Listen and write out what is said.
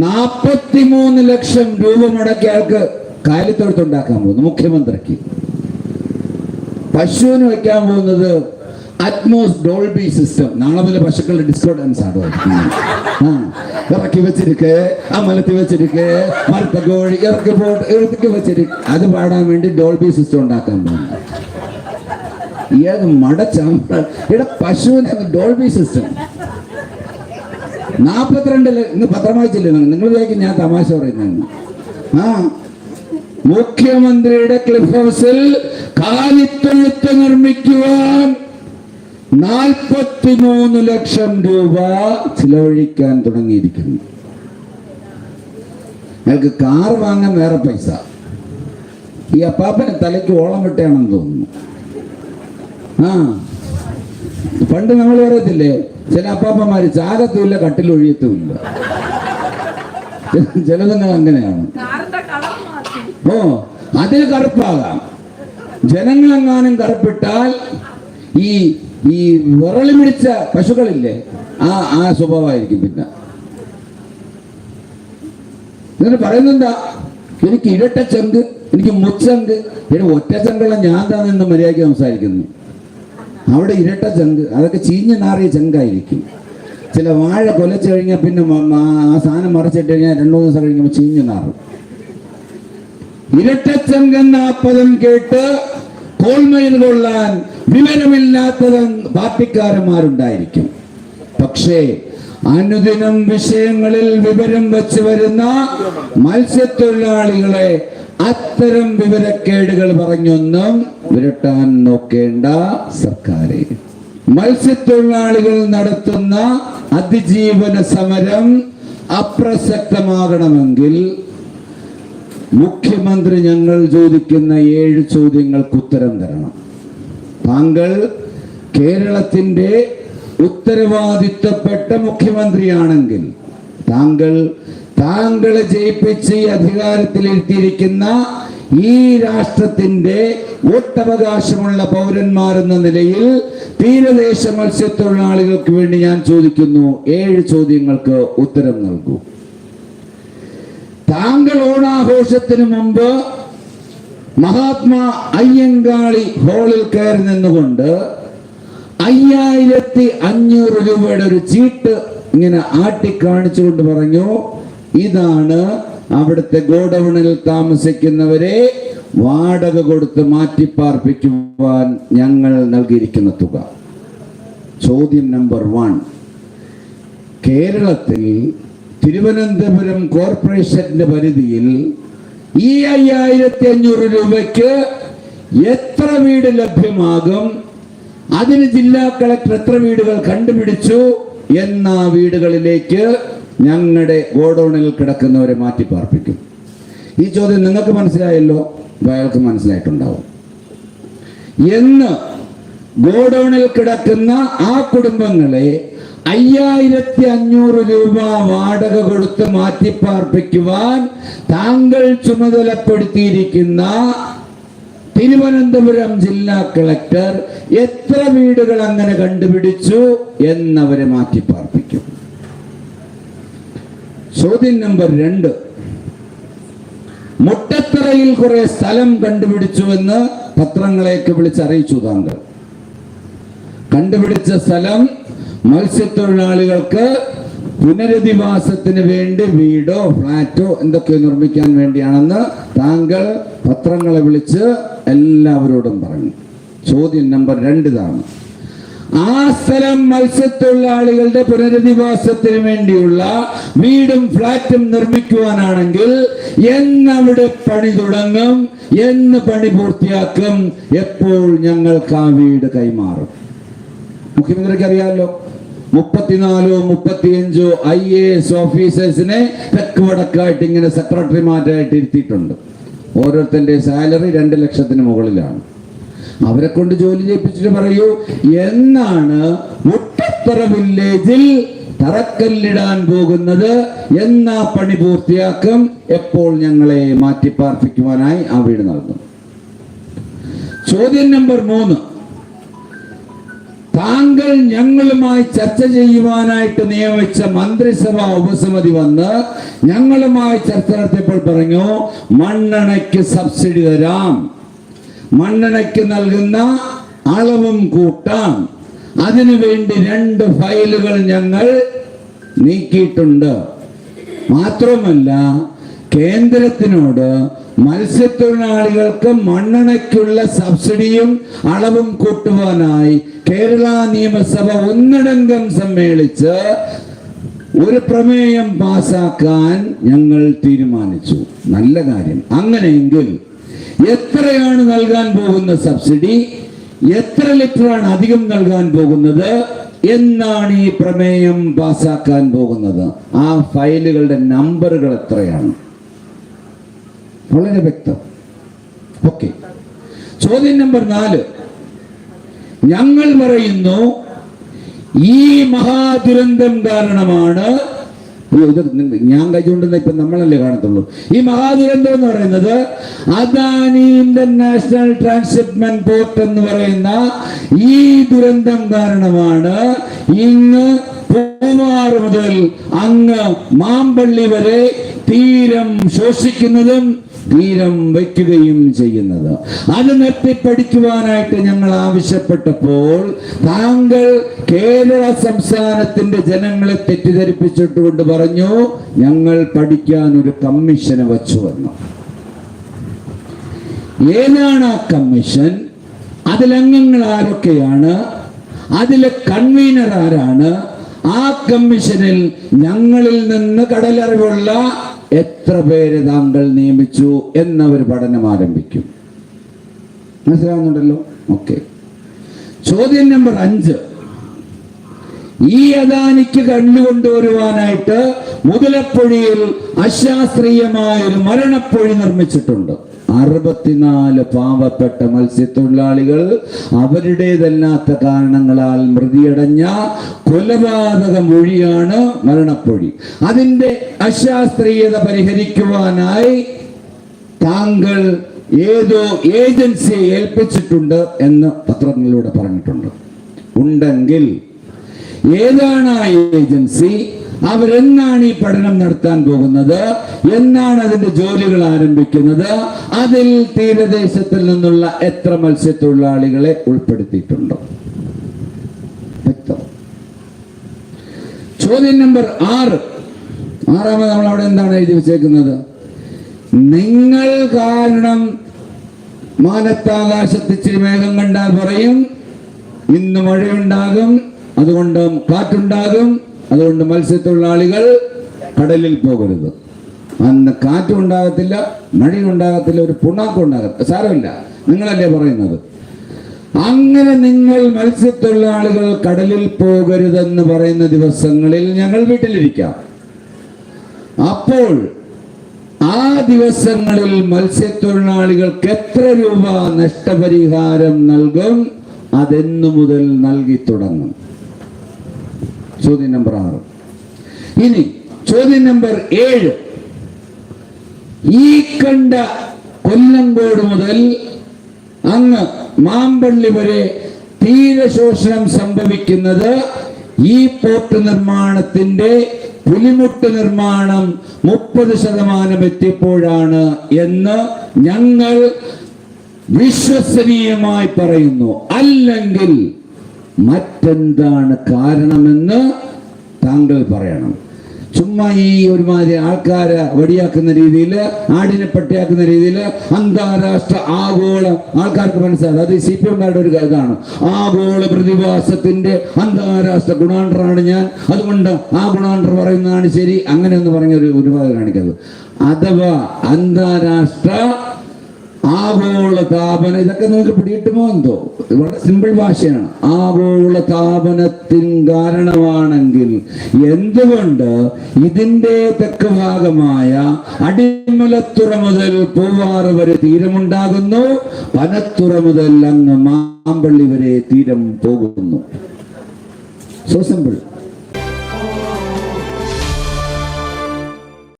നാപ്പത്തിമൂന്ന് ലക്ഷം രൂപ മുടക്കി ആൾക്ക് കാലിത്തൊഴുത്തുണ്ടാക്കാൻ പോകുന്നു മുഖ്യമന്ത്രിക്ക്. പശുവിന് വയ്ക്കാൻ പോകുന്നത് അറ്റ്മോസ് ഡോൾബി സിസ്റ്റം. നാളെ മുതൽ പശുക്കളുടെ ഡിസ്കോഡൻസ് ആണ് ഇറക്കി വെച്ചിരിക്ക് അമലത്തി വെച്ചിരിക്ക് മരത്ത കോഴി ഇറക്കി പോട്ട് ഇറക്കി വെച്ചിരിക്ക അത് പാടാൻ വേണ്ടി ഡോൾബി സിസ്റ്റം ഉണ്ടാക്കാൻ പോകുന്നു. ഏത് മടച്ചാമ്പ ഇവിടെ പശുവിന് ഡോൾബി സിസ്റ്റം. നാപ്പത്തിരണ്ട് ല- ഇന്ന് പത്രം വായിച്ചില്ലേ നിങ്ങൾ വിചാരിക്കും ഞാൻ തമാശ പറയുന്നതെന്ന് ആ മുഖ്യമന്ത്രിയുടെ ക്ലിഫ് ഹൗസിൽ കാലിത്തൊഴുത്ത് നിർമ്മിക്കുവാൻ നാൽപ്പത്തിമൂന്ന് ലക്ഷം രൂപ ചിലവഴിക്കാൻ തുടങ്ങിയിരിക്കുന്നു. ഞങ്ങൾക്ക് കാർ വാങ്ങാൻ വേറെ പൈസ. ഈ അപ്പാപ്പന് തലയ്ക്ക് ഓളം വിട്ടാണെന്ന് തോന്നുന്നു. ആ പണ്ട് നമ്മൾ പറയത്തില്ലേ ചില അപ്പാപ്പന്മാര് ചാകത്തുമില്ല കട്ടിലൊഴിയത്തുമില്ല. ചിലതന്നെ അങ്ങനെയാണ്. ഓ അതിൽ കറുപ്പാകാം. ജനങ്ങളെങ്ങാനും കറുപ്പിട്ടാൽ ഈ ഈ വിറളി പിടിച്ച പശുക്കളില്ലേ ആ ആ സ്വഭാവമായിരിക്കും പിന്നെ. എന്നിട്ട് പറയുന്നെന്താ എനിക്ക് ഇരട്ട ചങ്ക് എനിക്ക് മുച്ചങ്ക് പിന്നെ ഒറ്റ ചങ്കുള്ള ഞാൻ താന്നെന്ന് നിന്ന് മര്യാദയ്ക്ക് സംസാരിക്കുന്നു. അവിടെ ഇരട്ട ചങ്ക് അതൊക്കെ ചീഞ്ഞു നാറിയ ചങ്കായിരിക്കും ചില വാഴ കൊലച്ചു കഴിഞ്ഞാൽ പിന്നെ ആ സാധനം മറിച്ചിട്ട് കഴിഞ്ഞാൽ രണ്ടു ദിവസം കഴിയുമ്പോൾ ചീഞ്ഞു നാറും. ഇരട്ടച്ചങ്കെന്ന ആ പദം കേട്ട് കോൾമയിൽ കൊള്ളാൻ വിവരമില്ലാത്തത് പാർട്ടിക്കാരന്മാരുണ്ടായിരിക്കും പക്ഷേ അനുദിനം വിഷയങ്ങളിൽ വിവരം വെച്ച് വരുന്ന മത്സ്യത്തൊഴിലാളികളെ അത്തരം വിവരക്കേടുകൾ പറഞ്ഞൊന്നും വിരട്ടാൻ നോക്കേണ്ട സർക്കാരെ. മത്സ്യത്തൊഴിലാളികൾ നടത്തുന്ന അതിജീവന സമരം അപ്രസക്തമാകണമെങ്കിൽ മുഖ്യമന്ത്രി ഞങ്ങൾ ചോദിക്കുന്ന ഏഴ് ചോദ്യങ്ങൾക്ക് ഉത്തരം തരണം. താങ്കൾ കേരളത്തിന്റെ ഉത്തരവാദിത്വപ്പെട്ട മുഖ്യമന്ത്രിയാണെങ്കിൽ താങ്കൾ താങ്കളെ ജയിപ്പിച്ച് അധികാരത്തിലിരുത്തിയിരിക്കുന്ന ഈ രാഷ്ട്രത്തിന്റെ വോട്ടവകാശമുള്ള പൗരന്മാരെന്ന നിലയിൽ തീരദേശ മത്സ്യത്തൊഴിലാളികൾക്ക് വേണ്ടി ഞാൻ ചോദിക്കുന്നു. ഏഴ് ചോദ്യങ്ങൾക്ക് ഉത്തരം നൽകൂ. താങ്കൾ ഓണാഘോഷത്തിന് മുമ്പ് മഹാത്മാ അയ്യങ്കാളി ഹോളിൽ കയറി നിന്നുകൊണ്ട് അയ്യായിരത്തി അഞ്ഞൂറ് രൂപയുടെ ഒരു ചീട്ട് ഇങ്ങനെ ആട്ടിക്കാണിച്ചുകൊണ്ട് പറഞ്ഞു ഇതാണ് അവിടുത്തെ ഗോഡൌണിൽ താമസിക്കുന്നവരെ വാടക കൊടുത്ത് മാറ്റിപ്പാർപ്പിക്കുവാൻ ഞങ്ങൾ നൽകിയിരിക്കുന്ന തുക. ചോദ്യം നമ്പർ വൺ. കേരളത്തിൽ തിരുവനന്തപുരം കോർപ്പറേഷന്റെ പരിധിയിൽ ഈ അയ്യായിരത്തി അഞ്ഞൂറ് രൂപയ്ക്ക് എത്ര വീട് ലഭ്യമാകും? അതിന് ജില്ലാ കളക്ടർ എത്ര വീടുകൾ കണ്ടുപിടിച്ചു? എന്ന വീടുകളിലേക്ക് ഞങ്ങളുടെ ഗോഡൗണിൽ കിടക്കുന്നവരെ മാറ്റി പാർപ്പിക്കും. ഈ ചോദ്യം നിങ്ങൾക്ക് മനസ്സിലായല്ലോ? അയാൾക്ക് മനസ്സിലായിട്ടുണ്ടാവും. എന്ന് ഗോഡൗണിൽ കിടക്കുന്ന ആ കുടുംബങ്ങളെ അയ്യായിരത്തി അഞ്ഞൂറ് രൂപ വാടക കൊടുത്ത് മാറ്റിപ്പാർപ്പിക്കുവാൻ താങ്കൾ ചുമതലപ്പെടുത്തിയിരിക്കുന്ന തിരുവനന്തപുരം ജില്ലാ കളക്ടർ എത്ര വീടുകൾ അങ്ങനെ കണ്ടുപിടിച്ചു എന്നവരെ മാറ്റിപ്പാർപ്പിക്കും ചോദ്യം നമ്പർ രണ്ട്. മുട്ടത്തറയിൽ കുറെ സ്ഥലം കണ്ടുപിടിച്ചുവെന്ന് പത്രങ്ങളെയൊക്കെ വിളിച്ചറിയിച്ചു താങ്കൾ. കണ്ടുപിടിച്ച സ്ഥലം മത്സ്യത്തൊഴിലാളികൾക്ക് പുനരധിവാസത്തിന് വേണ്ടി വീടോ ഫ്ലാറ്റോ എന്തൊക്കെ നിർമ്മിക്കാൻ വേണ്ടിയാണെന്ന് താങ്കൾ പത്രങ്ങളെ വിളിച്ച് എല്ലാവരോടും പറഞ്ഞു. ചോദ്യം നമ്പർ രണ്ട് ഇതാണ്. ആ സ്ഥലം മത്സ്യത്തൊഴിലാളികളുടെ പുനരധിവാസത്തിന് വേണ്ടിയുള്ള വീടും ഫ്ലാറ്റും നിർമ്മിക്കുവാനാണെങ്കിൽ എന്നവിടെ പണി തുടങ്ങും എന്ന് പണി പൂർത്തിയാക്കും എപ്പോൾ ഞങ്ങൾക്ക് ആ വീട് കൈമാറും. മുഖ്യമന്ത്രിക്ക് അറിയാമല്ലോ മുപ്പത്തിനാലോ മുപ്പത്തിയഞ്ചോ ഐ എ എസ് ഓഫീസേഴ്സിനെ തെക്ക് വടക്കായിട്ട് ഇങ്ങനെ സെക്രട്ടറിമാരായിട്ട് ഇരുത്തിയിട്ടുണ്ട്. ഓരോരുത്തന്റെ സാലറി രണ്ട് ലക്ഷത്തിന് മുകളിലാണ്. അവരെ കൊണ്ട് ജോലി ചെയ്യിപ്പിച്ചിട്ട് പറയൂ എന്നാണ് മുട്ടത്തറ വില്ലേജിൽ തറക്കല്ലിടാൻ പോകുന്നത് എന്നാ പണി പൂർത്തിയാക്കും എപ്പോൾ ഞങ്ങളെ മാറ്റിപ്പാർപ്പിക്കുവാനായി ആ വീട് നൽകും. ചോദ്യം നമ്പർ മൂന്ന്. താങ്കൾ ഞങ്ങളുമായി ചർച്ച ചെയ്യുവാനായിട്ട് നിയമിച്ച മന്ത്രിസഭാ ഉപസമിതി വന്ന് ഞങ്ങളുമായി ചർച്ച നടത്തിയപ്പോൾ പറഞ്ഞു മണ്ണെണ്ണയ്ക്ക് സബ്സിഡി തരാം. മണ്ണെണ്ണയ്ക്ക് നൽകുന്ന അളവും കൂട്ടാം. അതിനുവേണ്ടി രണ്ട് ഫയലുകൾ ഞങ്ങൾ നീക്കിയിട്ടുണ്ട്. മാത്രമല്ല കേന്ദ്രത്തിനോട് മത്സ്യത്തൊഴിലാളികൾക്ക് മണ്ണെണ്ണയ്ക്കുള്ള സബ്സിഡിയും അളവും കൂട്ടുവാനായി കേരള നിയമസഭ ഒന്നടങ്കം സമ്മേളിച്ച് ഒരു പ്രമേയം പാസാക്കാൻ ഞങ്ങൾ തീരുമാനിച്ചു. നല്ല കാര്യം. അങ്ങനെയെങ്കിൽ എത്രയാണ് നൽകാൻ പോകുന്ന സബ്സിഡി? എത്ര ലിറ്ററാണ് അധികം നൽകാൻ പോകുന്നത്? എന്നാണ് ഈ പ്രമേയം പാസാക്കാൻ പോകുന്നത്. ആ ഫയലുകളുടെ നമ്പറുകൾ എത്രയാണ്? വളരെ വ്യക്തം. ഓക്കെ. ചോദ്യം നമ്പർ നാല്. ഞങ്ങൾ പറയുന്നു ഈ മഹാദുരന്തം കാരണമാണ് ഇത് ഞാൻ കഴിച്ചുകൊണ്ടിരുന്ന ഇപ്പൊ നമ്മളല്ലേ കാണത്തുള്ളൂ. ഈ മഹാദുരന്തം എന്ന് പറയുന്നത് അദാനി ഇന്റർനാഷണൽ ട്രാൻസ്ഷിപ്മെന്റ് പോർട്ട് എന്ന് പറയുന്ന ഈ ദുരന്തം കാരണമാണ് ഇന്ന് പൂവാറ് മുതൽ അങ്ങ് മാമ്പള്ളി വരെ തീരം ശോഷിക്കുന്നതും തീരം വയ്ക്കുകയും ചെയ്യുന്നത്. അത് നിർത്തിപ്പടിക്കുവാനായിട്ട് ഞങ്ങൾ ആവശ്യപ്പെട്ടപ്പോൾ താങ്കൾ കേരള സംസ്ഥാനത്തിന്റെ ജനങ്ങളെ തെറ്റിദ്ധരിപ്പിച്ചിട്ടുകൊണ്ട് പറഞ്ഞു ഞങ്ങൾ പഠിക്കാൻ ഒരു കമ്മീഷനെ വച്ചു വന്നു ഏതാണ് ആ കമ്മീഷൻ? അതിലംഗങ്ങൾ ആരൊക്കെയാണ്? അതിലെ കൺവീനർ ആരാണ്? ആ കമ്മീഷനിൽ ഞങ്ങളിൽ നിന്ന് കടലറിവുള്ള എത്ര പേര് താങ്കൾ നിയമിച്ചു എന്നവർ പഠനം ആരംഭിക്കും. മനസ്സിലാവുന്നുണ്ടല്ലോ? ഓക്കെ. ചോദ്യം നമ്പർ അഞ്ച്. ഈ അദാനിക്ക് കണ്ടുകൊണ്ടുവരുവാനായിട്ട് മുതലപ്പൊഴിയിൽ അശാസ്ത്രീയമായ ഒരു മരണപ്പൊഴി നിർമ്മിച്ചിട്ടുണ്ട്. അറുപത്തിനാല് പാവപ്പെട്ട മത്സ്യത്തൊഴിലാളികൾ അവരുടേതല്ലാത്ത കാരണങ്ങളാൽ മൃതിയടഞ്ഞ കൊലപാതക മൊഴിയാണ് മരണപ്പൊഴി. അതിന്റെ അശാസ്ത്രീയത പരിഹരിക്കുവാനായി താങ്കൾ ഏതോ ഏജൻസിയെ ഏൽപ്പിച്ചിട്ടുണ്ട് എന്ന് പത്രങ്ങളിലൂടെ പറഞ്ഞിട്ടുണ്ട്. ഉണ്ടെങ്കിൽ ഏതാണ് ആ ഏജൻസി? അവരെന്നാണ് ഈ പഠനം നടത്താൻ പോകുന്നത്? എന്നാണ് അതിന്റെ ജോലികൾ ആരംഭിക്കുന്നത്? അതിൽ തീരദേശത്തിൽ നിന്നുള്ള എത്ര മത്സ്യത്തൊഴിലാളികളെ ഉൾപ്പെടുത്തിയിട്ടുണ്ടോ? വ്യക്തം. ചോദ്യം നമ്പർ ആറ്. ആറാമത് നമ്മൾ അവിടെ എന്താണ് എഴുതി വെച്ചേക്കുന്നത്? നിങ്ങൾ കാരണം മാനത്താകാശത്ത് ഇച്ചിരി മേഘം കണ്ടാൽ പറയും ഇന്ന് മഴയുണ്ടാകും അതുകൊണ്ട് കാറ്റുണ്ടാകും അതുകൊണ്ട് മത്സ്യത്തൊഴിലാളികൾ കടലിൽ പോകരുത്. അന്ന് കാറ്റും ഉണ്ടാകത്തില്ല മഴയും ഉണ്ടാകത്തില്ല ഒരു പുണ്ണാക്കും ഉണ്ടാകത്തില്ല. സാരമില്ല. നിങ്ങളല്ലേ പറയുന്നത്? അങ്ങനെ നിങ്ങൾ മത്സ്യത്തൊഴിലാളികൾ കടലിൽ പോകരുതെന്ന് പറയുന്ന ദിവസങ്ങളിൽ ഞങ്ങൾ വീട്ടിലിരിക്കാം. അപ്പോൾ ആ ദിവസങ്ങളിൽ മത്സ്യത്തൊഴിലാളികൾക്ക് എത്ര രൂപ നഷ്ടപരിഹാരം നൽകും? അതെന്നു മുതൽ നൽകി തുടങ്ങും. ചോദ്യം നമ്പർ ആറ്. ഇനി ചോദ്യം നമ്പർ ഏഴ്. ഈ കണ്ട കൊല്ലങ്കോട് മുതൽ അങ്ങ് മാമ്പള്ളി വരെ തീരശോഷണം സംഭവിക്കുന്നത് ഈ പോർട്ട് നിർമ്മാണത്തിന്റെ പുലിമുട്ട് നിർമ്മാണം മുപ്പത് ശതമാനം എത്തിയപ്പോഴാണ് എന്ന് ഞങ്ങൾ വിശ്വസനീയമായി പറയുന്നു. അല്ലെങ്കിൽ മറ്റെന്താണ് കാരണമെന്ന് താങ്കൾ പറയണം. ചുമ്മാ ഈ ഒരുമാതിരി ആൾക്കാരെ വടിയാക്കുന്ന രീതിയിൽ ആടിനെ പട്ടിയാക്കുന്ന രീതിയിൽ അന്താരാഷ്ട്ര ആഗോള ആൾക്കാർക്ക് മനസ്സിലാകും അത് സി പി എമ്മാരുടെ ഒരു ഇതാണ്. ആഗോള പ്രതിഭാസത്തിന്റെ അന്താരാഷ്ട്ര ഗുണാണ്ടറാണ് ഞാൻ. അതുകൊണ്ട് ആ ഗുണാണ്ടർ പറയുന്നതാണ് ശരി. അങ്ങനെ എന്ന് പറഞ്ഞ ഒരു ഒരുപാട് കാണിക്കുന്നത് അഥവാ അന്താരാഷ്ട്ര ആഗോള താപന ഇതൊക്കെ നിങ്ങൾക്ക് പിടിയിട്ടുമോ എന്തോ? വളരെ സിമ്പിൾ ഭാഷയാണ്. ആഗോള താപനത്തിൻ കാരണമാണെങ്കിൽ എന്തുകൊണ്ട് ഇതിന്റെ തെക്ക് ഭാഗമായ അടിമലത്തുറ മുതൽ പൂവാറ് വരെ തീരമുണ്ടാകുന്നു? പനത്തുറ മുതൽ അങ്ങ് മാമ്പള്ളി വരെ തീരം പോകുന്നു. So simple